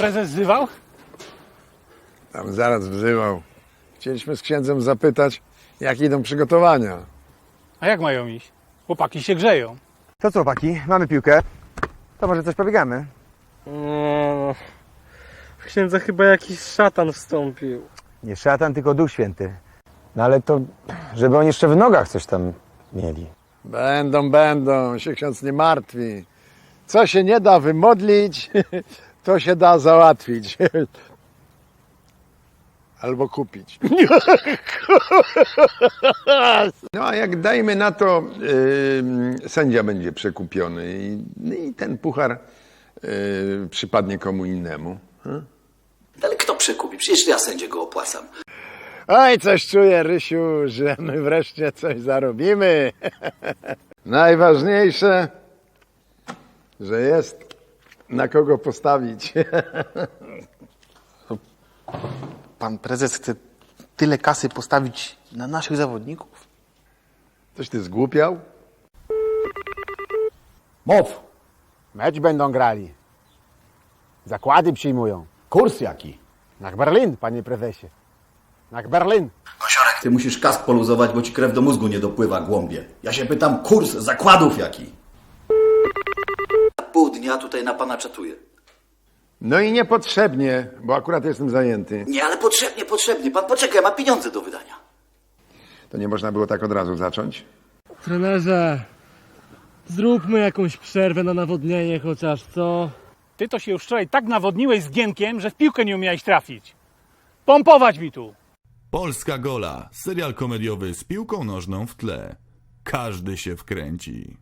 prezes zzywał? Tam zaraz wzywał. Chcieliśmy z księdzem zapytać, jak idą przygotowania. A jak mają iść? Chłopaki się grzeją. To co, paki? Mamy piłkę. To może coś pobiegamy. No. W księdza chyba jakiś szatan wstąpił. Nie szatan, tylko Duch Święty. No ale to, żeby oni jeszcze w nogach coś tam mieli. Będą, będą, się ksiądz nie martwi. Co się nie da wymodlić, to się da załatwić. Albo kupić. No a jak dajmy na to, yy, sędzia będzie przekupiony i, no i ten puchar yy, przypadnie komu innemu. Ale kto przekupi? Przecież ja sędziego opłacam. Oj, coś czuję, Rysiu, że my wreszcie coś zarobimy. Najważniejsze, że jest na kogo postawić. Pan prezes chce tyle kasy postawić na naszych zawodników? Coś ty zgłupiał? Mów. Mecz będą grali. Zakłady przyjmują. Kurs jaki? Na Berlin, panie prezesie. Na Berlin. Nosiorek, ty musisz kask poluzować, bo ci krew do mózgu nie dopływa głąbie. Ja się pytam, kurs zakładów jaki? Pół dnia tutaj na pana czatuję. No i niepotrzebnie, bo akurat jestem zajęty. Nie, ale potrzebnie, potrzebnie. Pan poczekaj, ma pieniądze do wydania. To nie można było tak od razu zacząć? Trenerze, zróbmy jakąś przerwę na nawodnienie chociaż, co? Ty to się już wczoraj tak nawodniłeś z Gienkiem, że w piłkę nie umiałeś trafić. Pompować mi tu! Polska Gola, serial komediowy z piłką nożną w tle. Każdy się wkręci.